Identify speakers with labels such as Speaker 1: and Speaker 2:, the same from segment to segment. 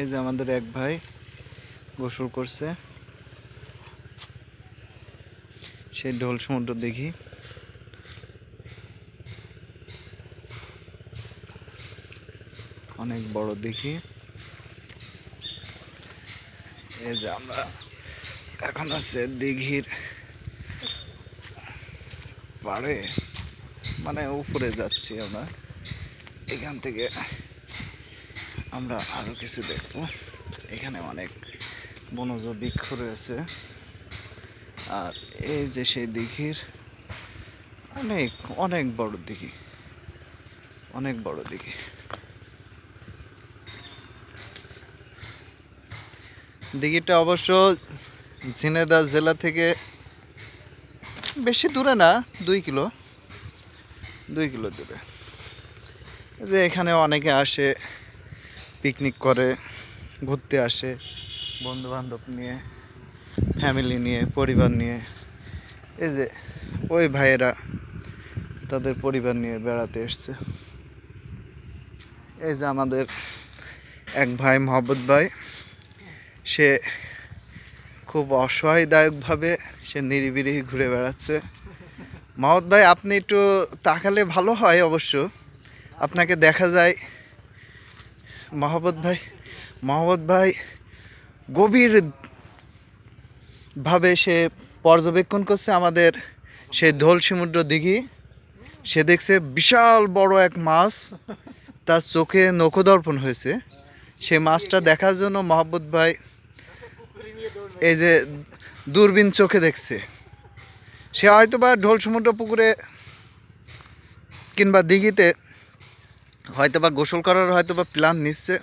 Speaker 1: এই যে আমাদের এক ভাই গোসল করছে। সেই ঢোল সমুদ্র দেখি। অনেক বড় দেখি। এই যে আমরা এখন আছে দিঘির পাড়ে মানে উপরে যাচ্ছি আমরা। এখান থেকে আমরা আরও কিছু দেখব। এখানে অনেক বনজ বৃক্ষ রয়েছে। আর এই যে সেই দিঘির অনেক অনেক বড় দিঘি। অনেক বড় দিঘি। দিঘিটা অবশ্য ঝিনেদা জেলা থেকে বেশি দূরে না, দুই কিলো দুই কিলো দূরে। যে এখানে অনেকে আসে পিকনিক করে, ঘুরতে আসে বন্ধু বান্ধব নিয়ে ফ্যামিলি নিয়ে, পরিবার নিয়ে। এই যে, ওই ভাইয়েরা তাদের পরিবার নিয়ে বেড়াতে এসছে। এই যে আমাদের এক ভাই মহব্বত ভাই, সে খুব অসহায়দায়কভাবে সে নিরিবিলি ঘুরে বেড়াচ্ছে। মহম্মদ ভাই, আপনি একটু তাকালে ভালো হয় অবশ্য। আপনাকে দেখা যায় মহব্বত ভাই মহম্মদ ভাই গভীর ভাবে সে পর্যবেক্ষণ করছে আমাদের সেই ধোল সমুদ্র দিঘি। সে দেখছে বিশাল বড় এক মাছ তার চোখে নখদর্পণ হয়েছে। সেই মাছটা দেখার জন্য মহব্বত ভাই এই যে দূরবীন চোখে দেখছে। সে হয়তো বা ঢোল সমুদ্র পুকুরে কিংবা দিঘিতে হয়তো বা গোসল করার হয়তো বা প্ল্যান নিচ্ছে।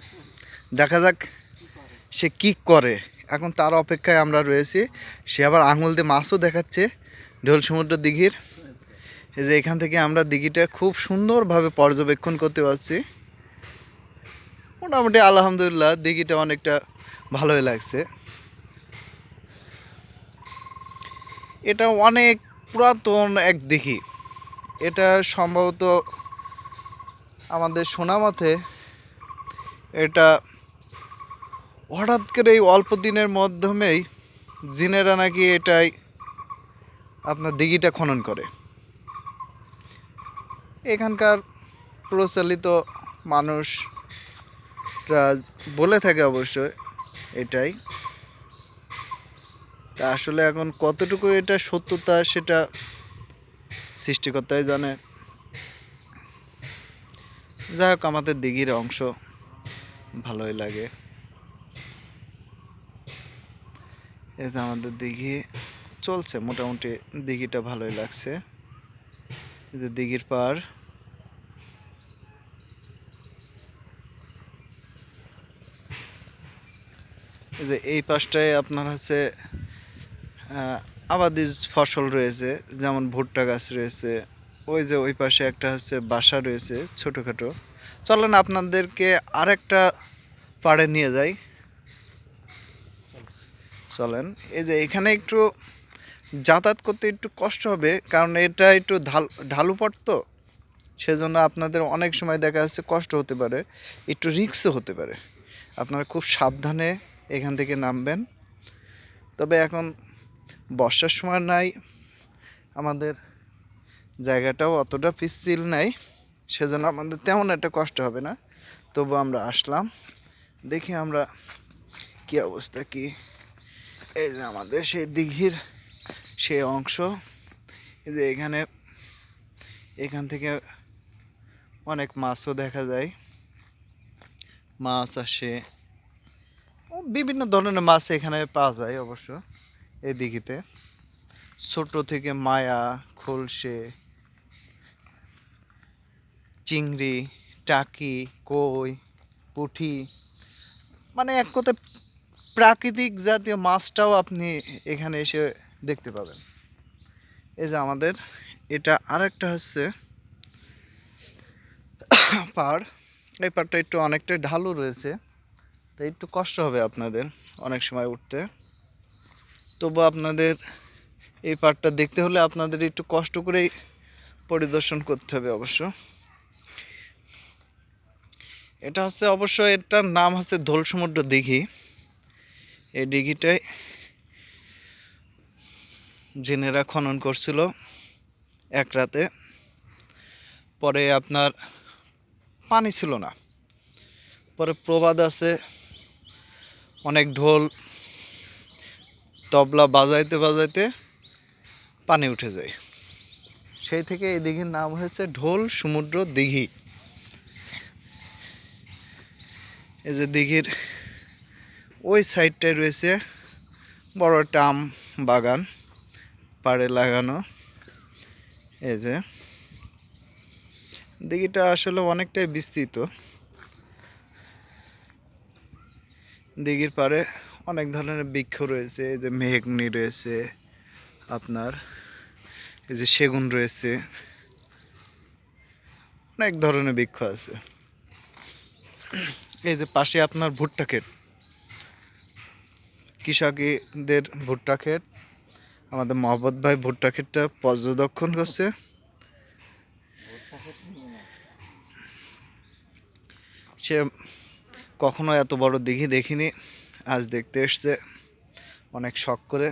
Speaker 1: দেখা যাক সে কি করে। এখন তার অপেক্ষায় আমরা রয়েছি। সে আবার আঙুল দিয়ে মাছও দেখাচ্ছে ঢোল সমুদ্র দিঘির। এই যে এখান থেকে আমরা দিঘিটা খুব সুন্দরভাবে পর্যবেক্ষণ করতে পারছি। মোটামুটি আলহামদুলিল্লাহ দিঘিটা অনেকটা ভালোই লাগছে। এটা অনেক পুরাতন এক দিঘি। এটা সম্ভবত আমাদের সোনামাথে এটা হঠাৎ করে এই অল্প দিনের মাধ্যমেই জিনেরা নাকি এটাই আপনার দিঘিটা খনন করে। এখানকার প্রচলিত মানুষরা বলে থাকে অবশ্যই এটাই। তা আসলে এখন কতটুকু এটা সত্যতা সেটা সৃষ্টিকর্তাই জানে। যাই হোক, আমাদের দিঘির অংশ ভালোই লাগে। এই যে আমাদের দিঘি চলছে, মোটামুটি দিঘিটা ভালোই লাগছে। এই যে দিঘির পার। যে এই পাশটায় আপনার হচ্ছে আবাদি ফসল রয়েছে, যেমন ভুট্টা গাছ রয়েছে ওই যে ওই পাশে একটা হচ্ছে বাসা রয়েছে ছোটোখাটো। চলেন আপনাদেরকে আরেকটা পাড়ে নিয়ে যাই। চলেন, এই যে এখানে একটু যাতায়াত করতে একটু কষ্ট হবে, কারণ এটা একটু ঢাল ঢালু পথ তো, সেজন্য আপনাদের অনেক সময় দেখা যাচ্ছে কষ্ট হতে পারে, একটু রিক্সও হতে পারে। আপনারা খুব সাবধানে এখান থেকে নামবেন। তবে এখন বর্ষার সময় নাই, আমাদের জায়গাটাও অতটা পিচ্ছিল নাই। সেজন্য আমাদের তেমন একটা কষ্ট হবে না। তবু আমরা আসলাম। দেখি আমরা কি অবস্থা কি। এই যে আমাদের সেই দিঘির সেই অংশ। এই যে এখানে, এখান থেকে অনেক মাছও দেখা যায়। মাছ আসে। বিভিন্ন ধরনের মাছ এখানে পাওয়া যায় অবশ্য এই দিঘিতে। ছোট থেকে মায়া, খোলসে চিংড়ি, টাকি, কই পুঁটি মানে এক কথায় প্রাকৃতিক জাতীয় মাছটাও আপনি এখানে এসে দেখতে পাবেন। এই যে আমাদের, এটা আরেকটা হচ্ছে পাড়। এই পাড়টা একটু অনেকটাই ঢালু রয়েছে, তাই একটু কষ্ট হবে আপনাদের অনেক সময় উঠতে। তবু আপনাদের এই পাড়টা দেখতে হলে আপনাদের একটু কষ্ট করেই পরিদর্শন করতে হবে অবশ্য। এটা হচ্ছে অবশ্য এটার নাম হচ্ছে দোল সমুদ্র দিঘি। এই দিঘিটাই জেনেরা খনন করছিল এক রাতে। পরে আপনার পানি ছিল না। পরে প্রবাদ আছে, অনেক ঢোল, তবলা বাজাইতে বাজাইতে পানি উঠে যায়। সেই থেকে এই দিঘির নাম হয়েছে ঢোল সমুদ্র দিঘি। এই যে দিঘির ওই সাইডটায় রয়েছে বড় আম বাগান, পাড়ে লাগানো। এই যে দিঘিটা আসলে অনেকটাই বিস্তৃত। দিঘির পাড়ে অনেক ধরনের বৃক্ষ রয়েছে, এই যে মেঘনি রয়েছে আপনার, এই যে সেগুন রয়েছে, অনেক ধরনের বৃক্ষ আছে। এই যে পাশে আপনার ভুট্টা ক্ষেত। কৃষকদের ভুট্টা ক্ষেত। আমাদের মহব্বত ভাই ভুট্টা ক্ষেতটা পর্যবেক্ষণ করছে। সে কখনো এত বড় দিঘি দেখিনি, আজ দেখতে এসছে অনেক শখ করে।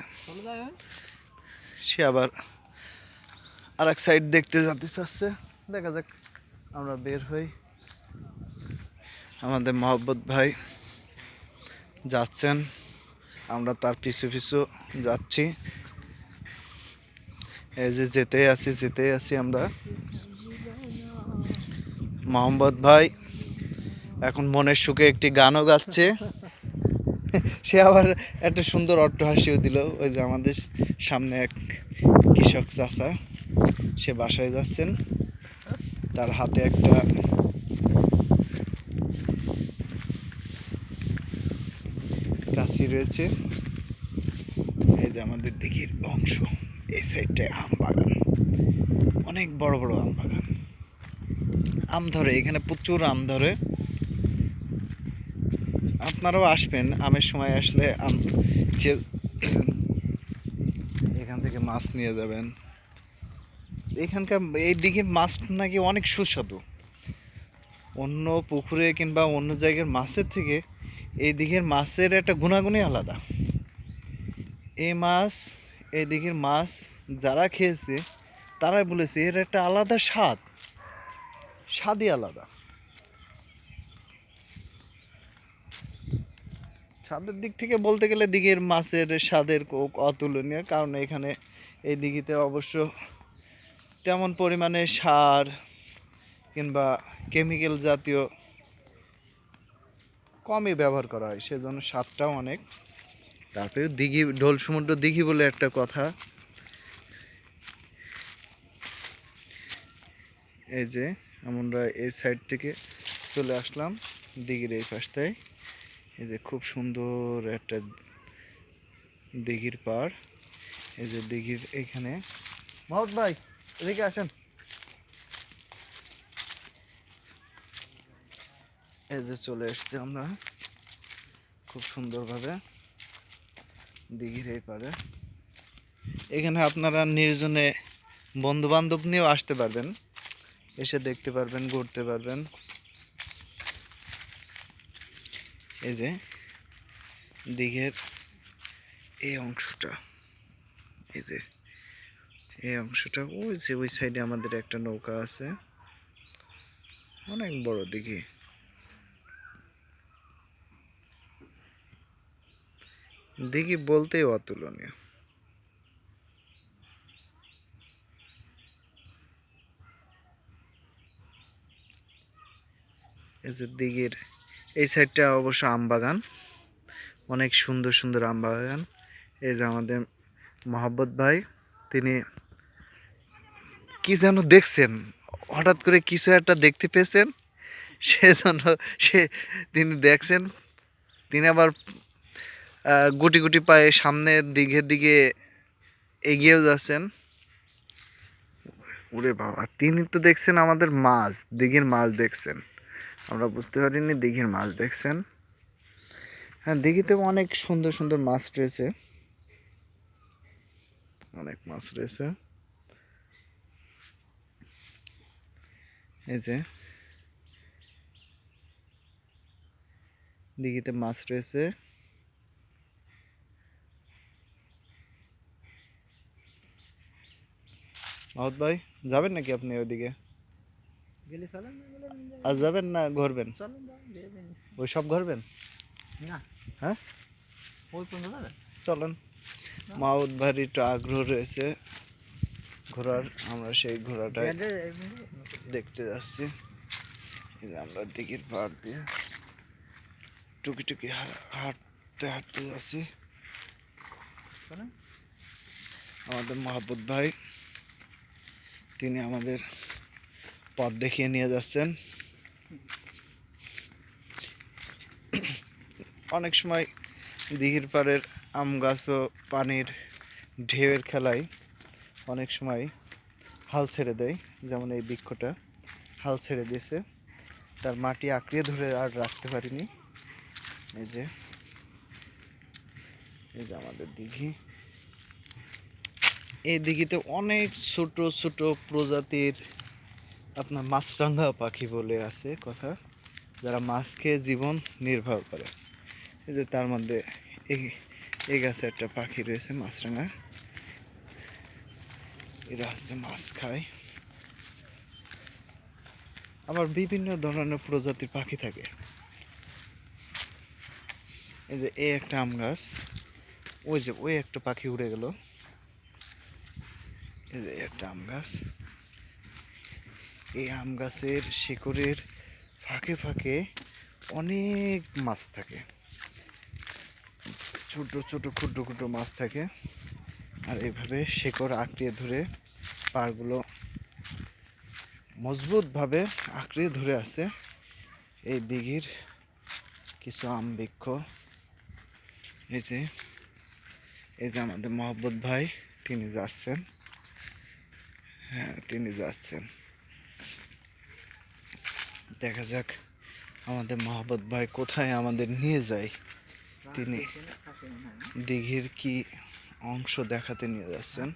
Speaker 1: সে আবার আর এক সাইড দেখতে যেতে চাচ্ছে। দেখা যাক, আমরা বের হই। আমাদের মহব্বত ভাই যাচ্ছেন। আমরা তার পিছু পিছু যাচ্ছি। এই যে যেতেই আছি যেতেই আছি আমরা। মোহাম্মদ ভাই এখন মনের সুখে একটি গানও গাচ্ছে। সে আবার একটা সুন্দর অট্টহাসিও দিল। ওই যে আমাদের সামনে এক কৃষক চাচা, সে বাসায় যাচ্ছেন। তার হাতে একটা কাছি রয়েছে। এই যে আমাদের দিঘির অংশ, এই সাইডটায় আম বাগান। অনেক বড় বড় আম বাগান। আম ধরে, এখানে প্রচুর আম ধরে। আপনারাও আসবেন, আমের সময় আসলে আম এখান থেকে মাছ নিয়ে যাবেন। এখানকার, এই দিঘির মাছ নাকি অনেক সুস্বাদু। অন্য পুকুরে কিংবা অন্য জায়গার মাছের থেকে এই দিঘির মাছের একটা গুণাগুণই আলাদা। এই মাছ, এই দিঘির মাছ যারা খেয়েছে, তারাই বলেছে এর একটা আলাদা স্বাদ। স্বাদই আলাদা। স্বাদের দিক থেকে বলতে গেলে দিঘির মাছের স্বাদের অতুলনীয়, কারণ এখানে এই দিঘিতে অবশ্য তেমন পরিমাণে সার কিংবা কেমিক্যাল জাতীয় কমই ব্যবহার করা হয়, সেজন্য স্বাদটাও অনেক। তারপরে দিঘি, ঢোল সমুদ্র দিঘি বলে একটা কথা। এই যে আমরা এই সাইড থেকে চলে আসলাম, দিঘির এই পাশটায়। এই যে খুব সুন্দর একটা দিঘির পাড়। এই যে দিঘির এখানে। মাহমুদ ভাই, এদিকে আসেন। এই যে চলে এসছি আমরা। খুব সুন্দরভাবে দিঘির এই পারে। এখানে আপনারা নির্জনে বন্ধু বান্ধব নিয়েও আসতে পারবেন। এসে দেখতে পারবেন, ঘুরতে পারবেন। এই যে দিঘের এই অংশটা। এই যে এই অংশটা, ওই যে ওই সাইডে আমাদের একটা নৌকা আছে। অনেক বড় দিঘি। দিঘি বলতেই অতুলনীয়। এই যে দিঘির, এই সাইডটা অবশ্য আম বাগান। অনেক সুন্দর সুন্দর আম বাগান। এই যে আমাদের মহাব্বত ভাই, তিনি কি যেন দেখছেন, হঠাৎ করে কিছু একটা দেখতে পেয়েছেন সে সেজন্য সে তিনি দেখছেন, তিনি আবার গুটি গুটি পায়ে সামনের দিঘের দিকে এগিয়েও যাচ্ছেন। ওরে বাবা, তিনি তো দেখছেন আমাদের মাছ, দিঘির মাছ দেখছেন। আমরা বুঝতে পারিনি দিঘির মাছ দেখছেন। হ্যাঁ দিঘিতে অনেক সুন্দর সুন্দর মাছ রয়েছে। অনেক মাছ রয়েছে। এই যে, দিঘিতে মাছ রয়েছে। মাহত ভাই যাবেন নাকি আপনি ওইদিকে?
Speaker 2: নিয়ে যাবেন।
Speaker 1: না ঘুরবেন। ওই সব ঘুরবেন?
Speaker 2: না।
Speaker 1: হ্যাঁ? চলেন। মাউদ ভাইয়ের একটু আগ্রহ রয়েছে ঘোরার আমরা সেই
Speaker 2: এমনি-
Speaker 1: দেখতে যাচ্ছি। আমরা দিঘির পাড় দিয়ে টুকি টুকি হাঁটতে হাঁটতে যাচ্ছি। আমাদের মাহবুব ভাই তিনি আমাদের পথ দেখিয়ে নিয়ে যাচ্ছেন। অনেক সময় দিঘির পাড়ের আম গাছ ও পানির ঢেউয়ের খেলায় অনেক সময় হাল ছেড়ে দেয়, যেমন এই বৃক্ষটা হাল ছেড়ে দিয়েছে। তার মাটি আঁকড়িয়ে ধরে আর রাখতে পারিনি। এই যে এই যে আমাদের দিঘি। এই দিঘিতে অনেক ছোট ছোট প্রজাতির আপনার মাছরাঙা পাখি বলে আছে কথা, যারা মাছ খেয়ে জীবন নির্বাহ করে। এই যে তার মধ্যে এই এই গাছে একটা পাখি রয়েছে মাছরাঙা। এরা হচ্ছে মাছ খায়। আবার বিভিন্ন ধরনের প্রজাতির পাখি থাকে। এই যে এই একটা আম গাছ, ওই যে ওই একটা পাখি উড়ে গেল। এই যে একটা আম গাছ। এই আম গাছের শিকড়ের ফাঁকে ফাঁকে অনেক মাছ থাকে। ছোট ছোট ক্ষুদ্র ক্ষুদ্র মাছ থাকে। আর এইভাবে শিকড় আঁকড়িয়ে ধরে পাড়গুলো মজবুতভাবে আঁকড়িয়ে ধরে আছে। এই দিঘির কিছু আম বৃক্ষ এই যে এই যে আমাদের মহব্বত ভাই, তিনি যাচ্ছেন। হ্যাঁ তিনি যাচ্ছেন। দেখা যাক আমাদের মহব্বত ভাই কোথায় আমাদের নিয়ে যায়। তিনি দিঘির কি অংশ দেখাতে নিয়ে যাচ্ছেন।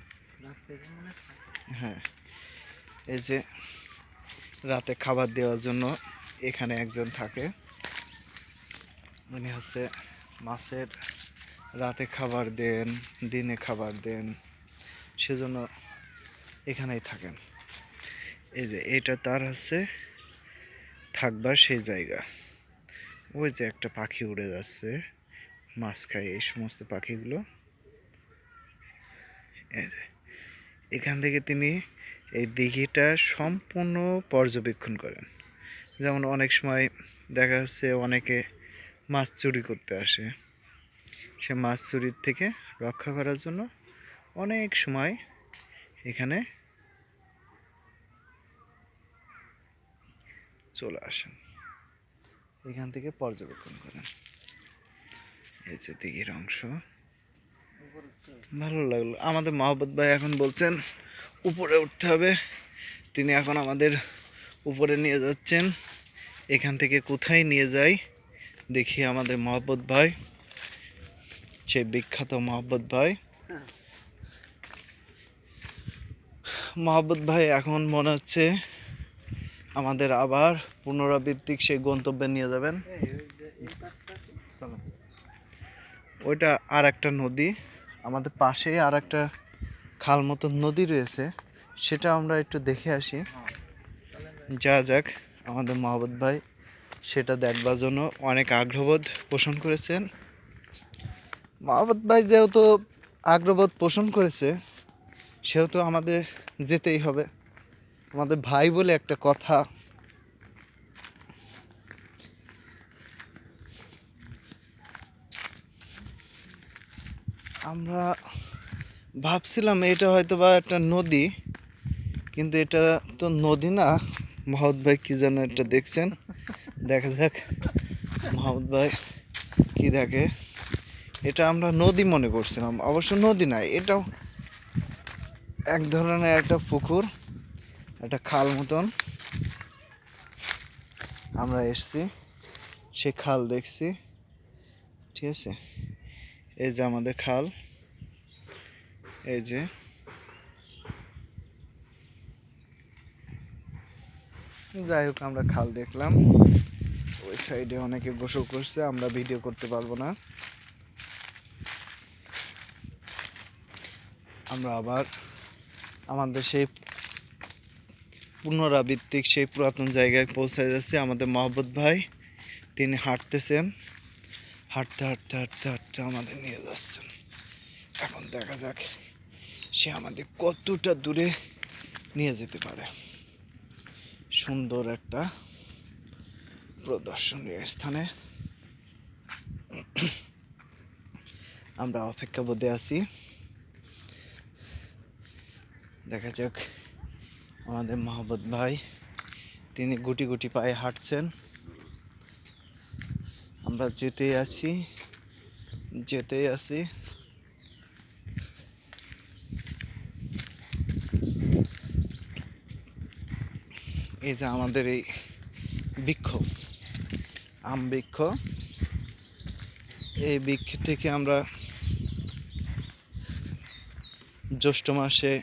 Speaker 2: হ্যাঁ
Speaker 1: এই যে রাতে খাবার দেওয়ার জন্য এখানে একজন থাকে। উনি হচ্ছে মাছের রাতে খাবার দেন, দিনে খাবার দেন। সেজন্য এখানেই থাকেন। এই যে এটা তার হচ্ছে থাকবার সেই জায়গা। ওই যে একটা পাখি উড়ে যাচ্ছে মাছ খায় এই সমস্ত পাখিগুলো। এই যে, এখান থেকে তিনি এই দিঘিটা সম্পূর্ণ পর্যবেক্ষণ করেন। যেমন অনেক সময় দেখা যাচ্ছে অনেকে মাছ চুরি করতে আসে। সে মাছ চুরির থেকে রক্ষা করার জন্য অনেক সময় এখানে। চলে আসেন। এখান থেকে পর্যবেক্ষণ করেন। এই যে দিঘির অংশ। ভালো লাগল। আমাদের মহব্বত ভাই এখন বলছেন, উপরে উঠতে হবে। তিনি এখন আমাদের উপরে নিয়ে যাচ্ছেন। এখান থেকে কোথায় নিয়ে যাই, দেখি আমাদের মহব্বত ভাই। সে বিখ্যাত মহব্বত ভাই। মহব্বত ভাই, এখন মনে হচ্ছে আমাদের আবার পুনরাবৃত্তিক সেই গন্তব্যে নিয়ে যাবেন। ওইটা আর একটা নদী। আমাদের পাশেই আর একটা খাল মতো নদী রয়েছে। সেটা আমরা একটু দেখে আসি। যা যাক, আমাদের মহাবত ভাই সেটা দেখবার জন্য অনেক আগ্রহবোধ পোষণ করেছেন। মহাবত ভাই যেহেতু আগ্রহবোধ পোষণ করেছে সেহেতু আমাদের যেতেই হবে। আমাদের ভাই বলে একটা কথা। আমরা ভাবছিলাম এটা হয়তো বা একটা নদী, কিন্তু এটা তো নদী না। মাহমুদ ভাই কি যেন এটা দেখছেন। দেখা যাক মাহমুদ ভাই কি দেখে। এটা আমরা নদী মনে করছিলাম। অবশ্য নদী না এটাও এক ধরনের একটা পুকুর, একটা খাল মতন। আমরা এসছি, সে খাল দেখছি, ঠিক আছে? এই যে আমাদের খাল, এই যে। যাই হোক, আমরা খাল দেখলাম। ওই সাইডে অনেকে গোসল করছে, আমরা ভিডিও করতে পারব না। আমরা আবার আমাদের সেই পুনরাবৃত্তিক, সেই পুরাতন জায়গায় পৌঁছে যাচ্ছে আমাদের মহব্বত ভাই। তিনি হাঁটতেছেন। হাঁটতে হাঁটতে হাঁটতে হাঁটতে আমাদের নিয়ে যাচ্ছেন। এখন দেখা যাক সে আমাদের কতটা দূরে নিয়ে যেতে পারে। সুন্দর একটা প্রদর্শনীয় স্থানে। আমরা অপেক্ষা বোধে আছি। দেখা যাক। আমাদের মহব্বত ভাই, তিনি গুটি গুটি পায়ে হাঁটছেন। আমরা যেতেই আছি যেতেই আছি। এই যে আমাদের এই বৃক্ষ, আম বৃক্ষ। এই বৃক্ষ থেকে আমরা জ্যৈষ্ঠ মাসে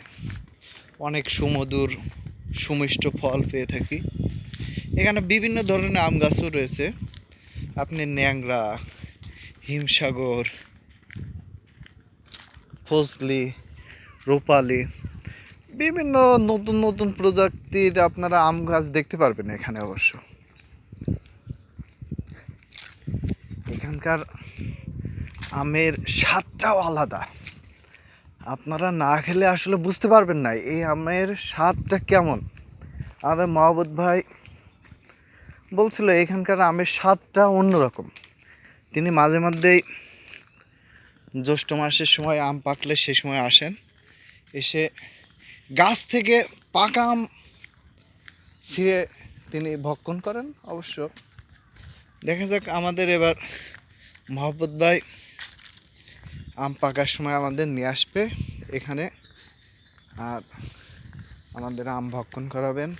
Speaker 1: অনেক সুমধুর, সুমিষ্ট ফল পেয়ে থাকি। এখানে বিভিন্ন ধরনের আম গাছও রয়েছে। আপনি ন্যাংরা, হিমসাগর, ফজলি, রূপালি, বিভিন্ন নতুন নতুন প্রজাতির আপনারা আম গাছ দেখতে পারবেন এখানে অবশ্য। এখানকার আমের স্বাদটাও আলাদা। আপনারা না খেলে আসলে বুঝতে পারবেন না, এই আমের স্বাদটা কেমন। আমাদের মহাবত ভাই বলছিল, এখানকার আমের স্বাদটা অন্যরকম। তিনি মাঝে মধ্যেই জ্যৈষ্ঠ মাসের সময় আম পাকলে সে সময় আসেন। এসে গাছ থেকে পাকা আম ছিঁড়ে তিনি ভক্ষণ করেন অবশ্য। দেখা যাক আমাদের এবার মহব্বত ভাই আম পাকার সময় আমাদের নিয়ে আসবে এখানে। আর আমাদের আম ভক্ষণ করাবেন।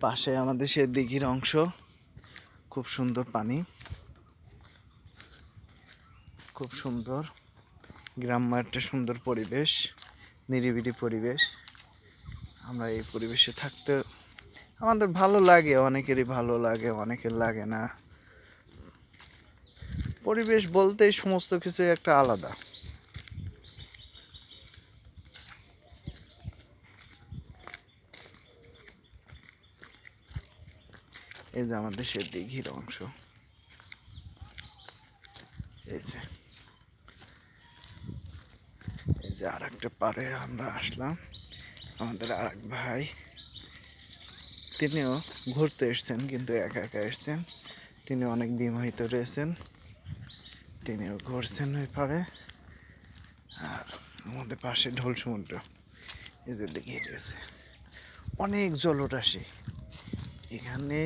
Speaker 1: পাশে আমাদের সে দিঘির অংশ। খুব সুন্দর পানি। খুব সুন্দর। গ্রাম্য একটা সুন্দর পরিবেশ, নিরিবিলি পরিবেশ। আমরা এই পরিবেশে থাকতে আমাদের ভালো লাগে, অনেকেরই ভালো লাগে, অনেকের লাগে না। পরিবেশ বলতেই সমস্ত কিছু একটা আলাদা। এই যে আমাদের সে দিঘির অংশ। এই যে। এই যে আর একটা পারে আমরা আসলাম। আমাদের আর এক ভাই। তিনিও ঘুরতে এসছেন, কিন্তু একা একা এসছেন। তিনি অনেক বিমোহিত রয়েছেন। তিনিও ঘুরছেন ওই পারে আর আমাদের পাশে ঢোল সমুদ্র এদের দিকে রয়েছে। অনেক জলরাশি। এখানে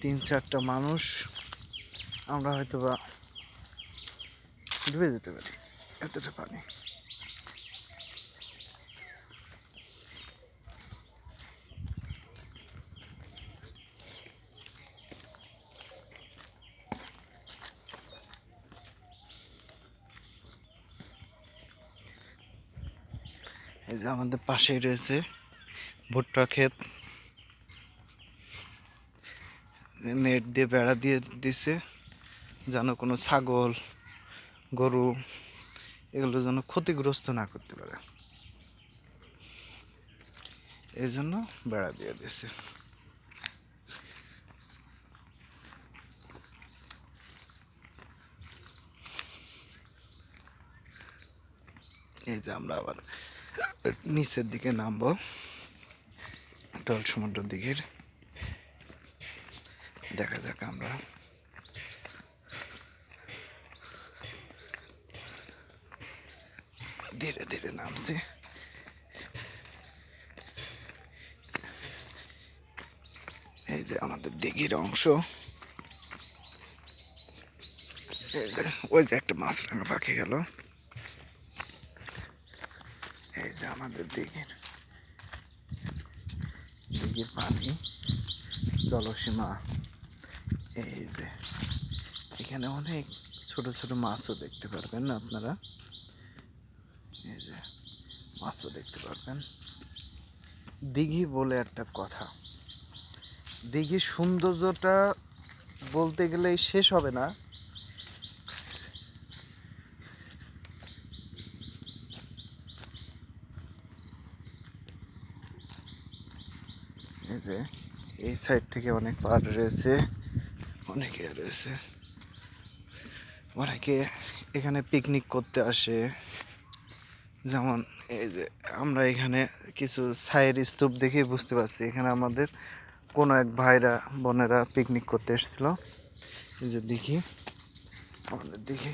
Speaker 1: তিন চারটা মানুষ। আমরা হয়তো বা ডুবে যেতে পারি, এতটা পানি। এই যে আমাদের পাশেই রয়েছে ভুট্টা ক্ষেত। নেট দিয়ে বেড়া দিয়ে দিছে, যেন কোনো ছাগল, গরু এগুলো যেন ক্ষতিগ্রস্ত না করতে পারে। এই জন্য বেড়া দিয়ে দিছে। এই যে আমরা আবার নিচের দিকে নামবো। টল সমুদ্র দিকের। দেখা যাক আমরা। ধীরে ধীরে নামছি। এই যে আমাদের দিঘির অংশ। ওই যে একটা মাছরাঙা পাখি গেল এই যে আমাদের দিঘির দিঘির পানি, জলসীমা, এই যে। এখানে অনেক ছোট ছোট মাছও দেখতে পারবেন আপনারা? এই যে, মাছও দেখতে পারবেন। দিঘি বলে একটা কথা। দিঘির সৌন্দর্যটা বলতে গেলেই শেষ হবে না। এই যে, এই সাইড থেকে অনেক পাহাড় রয়েছে, অনেকে রয়েছে। অনেকে এখানে পিকনিক করতে আসে। যেমন এই যে, আমরা এখানে কিছু ছায়ের স্তূপ দেখে বুঝতে পারছি, এখানে আমাদের কোনো এক ভাইরা, বোনেরা পিকনিক করতে এসেছিল। এই যে দেখি, আমাদের দেখি।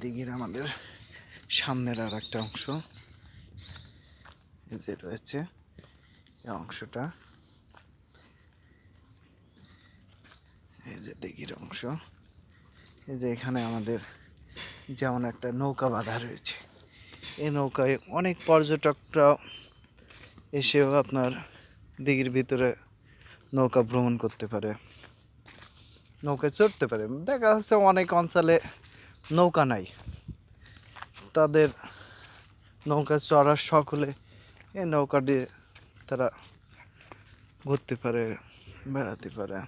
Speaker 1: দিঘির আমাদের সামনের আর একটা অংশ। যে রয়েছে এই অংশটা। এই যে দিঘির অংশ। এই যে এখানে আমাদের যেমন একটা নৌকা বাঁধা রয়েছে। এই নৌকায় অনেক পর্যটকরা এসেও আপনার দিঘির ভিতরে নৌকা ভ্রমণ করতে পারে। নৌকায় চড়তে পারে। দেখা যাচ্ছে অনেক অঞ্চলে নৌকা নাই। তাদের নৌকা চড়ার শখ হলে এই নৌকা দিয়ে তারা ঘুরতে পারে, বেড়াতে পারে।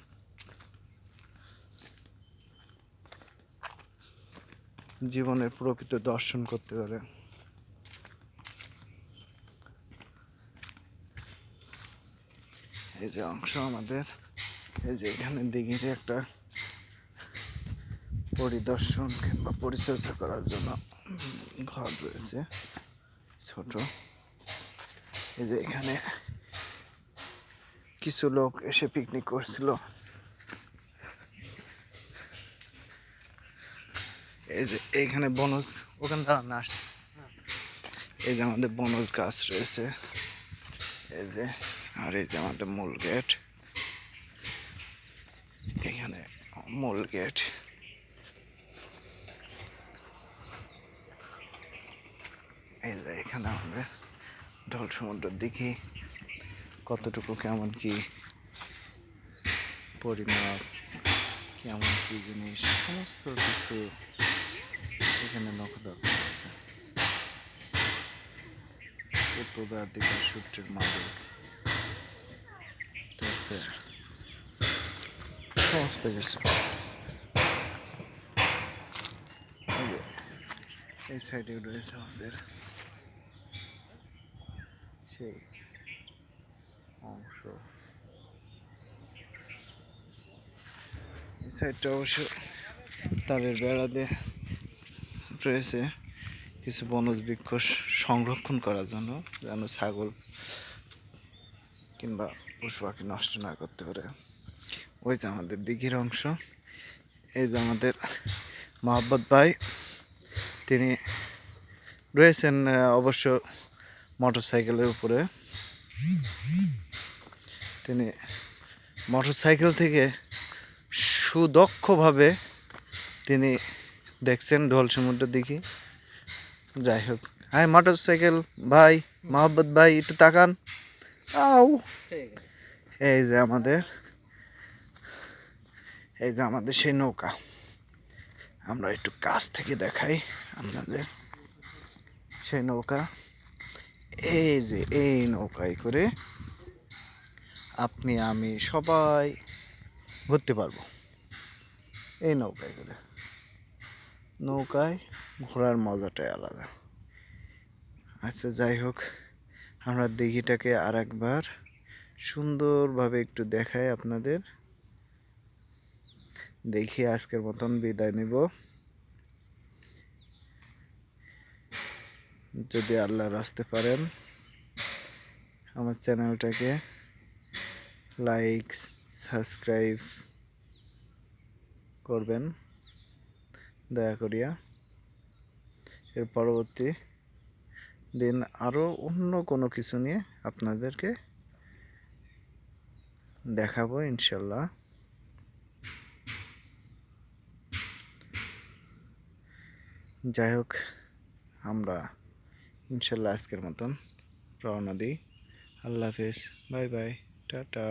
Speaker 1: জীবনের প্রকৃত দর্শন করতে পারে। এই যে অংশ আমাদের, এই যে এখানে দিঘির একটা পরিদর্শন কিংবা পরিচর্যা করার জন্য ঘর রয়েছে, ছোট। এই যে এখানে কিছু লোক এসে পিকনিক করছিল। এই যে এইখানে বনজ, ওখানে দাঁড়ান না এই যে আমাদের বনজ গাছ রয়েছে। এই যে, আর এই যে আমাদের মূল গেট। এখানে মূল গেট। এই যে এখানে আমাদের ঢল সমুদ্র দেখি কতটুকু কেমন কি পরিমাপ, কেমন কি জিনিস, সমস্ত কিছু এখানে নখদক আছে। উত্তরার দিকে সূর্যের মালিক সমস্ত কিছু। এই সাইডে রয়েছে আমাদের সেই অংশ। এই সাইডটা অবশ্য তারের বেড়া দিয়ে রয়েছে। কিছু বনজ বৃক্ষ সংরক্ষণ করার জন্য, যেন ছাগল কিংবা পশু পাখি নষ্ট না করতে পারে। ওই যে আমাদের দিঘির অংশ। এই যে আমাদের মোহাম্মদ ভাই, তিনি রয়েছেন অবশ্য মোটর সাইকেলের উপরে। তিনি মোটর সাইকেল থেকে সুদক্ষভাবে তিনি দেখছেন ঢোল সমুদ্র দিকে। যাই হোক। হ্যাঁ মোটর সাইকেল ভাই মোহাম্মদ ভাই, একটু তাকান। আও। এই যে আমাদের, এই যে আমাদের সেই নৌকা। আমরা একটু কাছ থেকে দেখাই আপনাদের সেই নৌকা। এই যে এই নৌকায় করে আপনি, আমি সবাই ঘুরতে পারব। এই নৌকায় করে। নৌকায় ঘোরার মজাটাই আলাদা। আচ্ছা যাই হোক, আমরা দিঘিটাকে আর একবার সুন্দরভাবে একটু দেখাই আপনাদের। দেখি আজকের মতন বিদায় নিব। যদি আল্লাহর আসতে পারেন, আমার চ্যানেলটাকে লাইক সাবস্ক্রাইব করবেন। দয়া করিয়া এর পরবর্তী দিন আরও অন্য কোনো কিছু নিয়ে আপনাদেরকে দেখাবো ইনশাল্লাহ। যাই হোক, আমরা ইনশাল্লাহ আজকের মতন রওনা দিই। আল্লাহ হাফেজ। Bye bye. টাটা।